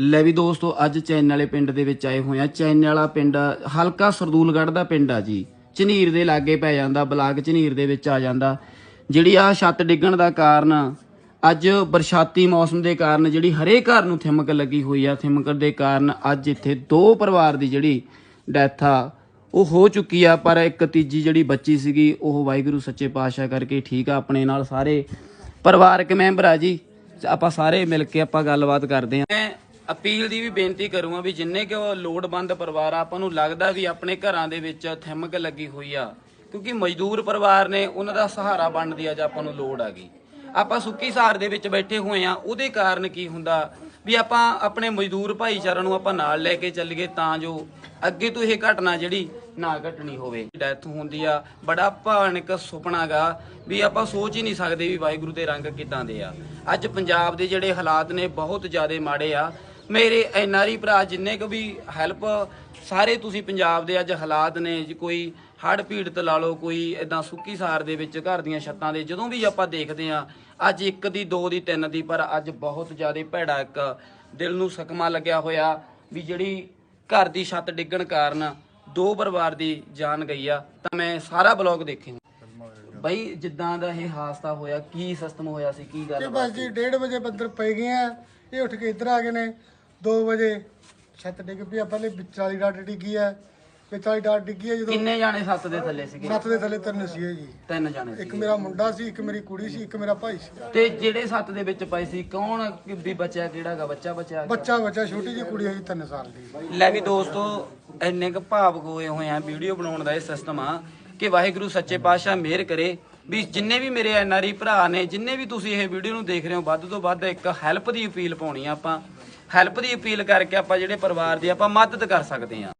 ਲੈ ਵੀ ਦੋਸਤੋ, ਅੱਜ ਚੈਨ ਵਾਲੇ ਪਿੰਡ ਦੇ ਵਿੱਚ ਆਏ ਹੋਏ ਆ। ਚੈਨ ਵਾਲਾ ਪਿੰਡ ਹਲਕਾ ਸਰਦੂਲਗੜ੍ਹ ਦਾ ਪਿੰਡ ਆ ਜੀ। ਝਨੀਰ ਦੇ ਲਾਗੇ ਪੈ ਜਾਂਦਾ, ਬਲਾਕ ਝਨੀਰ ਦੇ ਵਿੱਚ ਆ ਜਾਂਦਾ। ਜਿਹੜੀ ਆ ਛੱਤ ਡਿੱਗਣ ਦਾ ਕਾਰਨ, ਅੱਜ ਬਰਸਾਤੀ ਮੌਸਮ ਦੇ ਕਾਰਨ ਜਿਹੜੀ ਹਰੇਕ ਘਰ ਨੂੰ ਥਿਮਕ ਲੱਗੀ ਹੋਈ ਆ। ਥਿਮਕ ਦੇ ਕਾਰਨ ਅੱਜ ਇੱਥੇ ਦੋ ਪਰਿਵਾਰ ਦੀ ਜਿਹੜੀ ਡੈਥ ਆ, ਉਹ ਹੋ ਚੁੱਕੀ ਆ। ਪਰ ਇੱਕ ਤੀਜੀ ਜਿਹੜੀ ਬੱਚੀ ਸੀਗੀ, ਉਹ ਵਾਹਿਗੁਰੂ ਸੱਚੇ ਪਾਤਸ਼ਾਹ ਕਰਕੇ ਠੀਕ ਆ, ਆਪਣੇ ਨਾਲ ਸਾਰੇ ਪਰਿਵਾਰਕ ਮੈਂਬਰ ਆ ਜੀ। ਆਪਾਂ ਸਾਰੇ ਮਿਲ ਕੇ ਆਪਾਂ ਗੱਲਬਾਤ ਕਰਦੇ ਆਂ। ਅਪੀਲ ਦੀ ਵੀ ਬੇਨਤੀ ਕਰੂੰਗਾ ਵੀ ਜਿੰਨੇ ਕਿ ਉਹ ਲੋੜਵੰਦ ਪਰਿਵਾਰ ਆ, ਆਪਾਂ ਨੂੰ ਲੱਗਦਾ ਵੀ ਆਪਣੇ ਘਰਾਂ ਦੇ ਵਿੱਚ ਥਿਮਕ ਲੱਗੀ ਹੋਈ ਆ। ਕਿਉਂਕਿ ਮਜ਼ਦੂਰ ਪਰਿਵਾਰ ਨੇ, ਉਹਨਾਂ ਦਾ ਸਹਾਰਾ ਬਣਨ ਦੀ ਅੱਜ ਆਪਾਂ ਨੂੰ ਲੋੜ ਆ ਗਈ। ਆਪਾਂ ਸੁੱਕੀ ਸਹਾਰ ਦੇ ਵਿੱਚ ਬੈਠੇ ਹੋਏ ਆ, ਉਹਦੇ ਕਾਰਨ ਕੀ ਹੁੰਦਾ? ਵੀ ਆਪਾਂ ਆਪਣੇ ਮਜ਼ਦੂਰ ਭਾਈਚਾਰਾ ਨੂੰ ਆਪਾਂ ਨਾਲ ਲੈ ਕੇ ਚੱਲੀਏ ਤਾਂ ਜੋ ਅੱਗੇ ਤੋਂ ਇਹ ਘਟਨਾ ਜਿਹੜੀ ਨਾ ਘਟਣੀ ਹੋਵੇ। ਡੈਥ ਹੁੰਦੀ ਆ, ਬੜਾ ਭਿਆਨਕ ਸੁਪਨਾ ਗਾ ਵੀ ਆਪਾਂ ਸੋਚ ਹੀ ਨਹੀਂ ਸਕਦੇ ਵੀ ਵਾਹਿਗੁਰੂ ਦੇ ਰੰਗ ਕਿਦਾਂ ਦੇ ਆ। ਅੱਜ ਪੰਜਾਬ ਦੇ ਜਿਹੜੇ ਹਾਲਾਤ ਨੇ ਬਹੁਤ ਜ਼ਿਆਦਾ ਮਾੜੇ ਆ ਮੇਰੇ ਐਨਆਰਈ ਭਰਾ ਜਿੰਨੇ ਕੁ ਵੀ ਹੈਲਪ ਸਾਰੇ ਤੁਸੀਂ ਪੰਜਾਬ ਦੇ ਅੱਜ ਹਾਲਾਤ ਨੇ ਜੀ ਕੋਈ ਹੜ੍ਹ ਪੀੜਤ ਲਾ ਲਓ ਕੋਈ ਇਦਾਂ ਸੁੱਕੀ ਸਾਰ ਦੇ ਵਿੱਚ ਘਰ ਦੀਆਂ ਛੱਤਾਂ ਦੇ ਜਦੋਂ ਵੀ ਆਪਾਂ ਦੇਖਦੇ ਆ ਅੱਜ ਇੱਕ ਦੀ ਦੋ ਦੀ ਤਿੰਨ ਦੀ ਪਰ ਅੱਜ ਬਹੁਤ ਜ਼ਿਆਦਾ ਭੈੜਾ ਇੱਕ ਦਿਲ ਨੂੰ ਸਕਮਾ ਲੱਗਿਆ ਹੋਇਆ ਵੀ ਜਿਹੜੀ ਘਰ ਦੀ ਛੱਤ ਡਿੱਗਣ ਕਾਰਨ ਦੋ ਪਰਿਵਾਰ ਦੀ ਜਾਨ ਗਈ ਆ ਤਾਂ ਮੈਂ ਸਾਰਾ ਬਲੌਗ ਦੇਖੇ ਬਈ ਜਿੱਦਾਂ ਦਾ ਇਹ ਹਾਦਸਾ ਹੋਇਆ ਕੀ ਸਿਸਟਮ ਹੋਇਆ ਸੀ ਕੀ ਗੱਲ ਬਸ ਜੀ 1:30 ਵਜੇ ਬੱਦਰ ਪੈ ਗਏ ਆ ਇਹ ਉੱਠ ਕੇ ਇੱਧਰ ਆ ਗਏ ਨੇ। 2 ਵਜੇ ਛੱਤ ਡਿੱਗ ਪਈ ਆ ਪਹਿਲੇ ਵਿਚਾਲੀ ਡਾਟ ਡਿੱਗੀ ਆ ਵਿਚਾਲੀ ਡਾਟ ਡਿੱਗੀ ਆ ਜਦੋਂ ਕਿੰਨੇ ਜਾਣੇ ਛੱਤ ਦੇ ਥੱਲੇ ਸੀਗੇ? ਛੱਤ ਦੇ ਥੱਲੇ ਤਿੰਨ ਸੀਗੇ ਜੀ। ਤਿੰਨ ਜਾਣੇ ਸੀ ਇੱਕ ਮੇਰਾ ਮੁੰਡਾ ਸੀ ਇੱਕ ਮੇਰੀ ਕੁੜੀ ਸੀ ਇੱਕ ਮੇਰਾ ਭਾਈ ਸੀ। ਤੇ ਜਿਹੜੇ ਸੱਤ ਦੇ ਵਿੱਚ ਪਏ ਸੀ ਕੌਣ ਵੀ ਬੱਚਾ ਕਿਹੜਾਗਾ ਬੱਚਾ ਬਚਿਆ ਬੱਚਾ ਬੱਚਾ ਛੋਟੀ ਜਿਹੀ ਕੁੜੀ ਆ ਜੀ 3 ਸਾਲ ਦੀ। ਲੈ ਵੀ ਦੋਸਤੋ ਇੰਨੇ ਕੁ ਭਾਵਕ ਹੋਏ ਹੋਏ ਆ ਵੀਡੀਓ ਬਣਾਉਣ ਦਾ ਇਹ ਸਿਸਟਮ ਆ ਕਿ ਵਾਹਿਗੁਰੂ ਸੱਚੇ ਪਾਤਸ਼ਾਹ ਮਿਹਰ ਕਰੇ। ਵੀ ਜਿੰਨੇ ਵੀ ਮੇਰੇ ਐਨਆਰਈ ਭਰਾ ਨੇ ਜਿੰਨੇ ਵੀ ਤੁਸੀਂ ਇਹ ਵੀਡੀਓ ਨੂੰ ਦੇਖ ਰਹੇ ਹੋ ਵੱਧ ਤੋਂ ਵੱਧ ਇੱਕ ਹੈਲਪ ਦੀ ਅਪੀਲ ਪਾਉਣੀ ਆ ਆਪਾਂ। ਹੈਲਪ ਦੀ ਅਪੀਲ ਕਰਕੇ ਆਪਾਂ ਜਿਹੜੇ ਪਰਿਵਾਰ ਦੀ ਆਪਾਂ ਮਦਦ ਕਰ ਸਕਦੇ ਹਾਂ।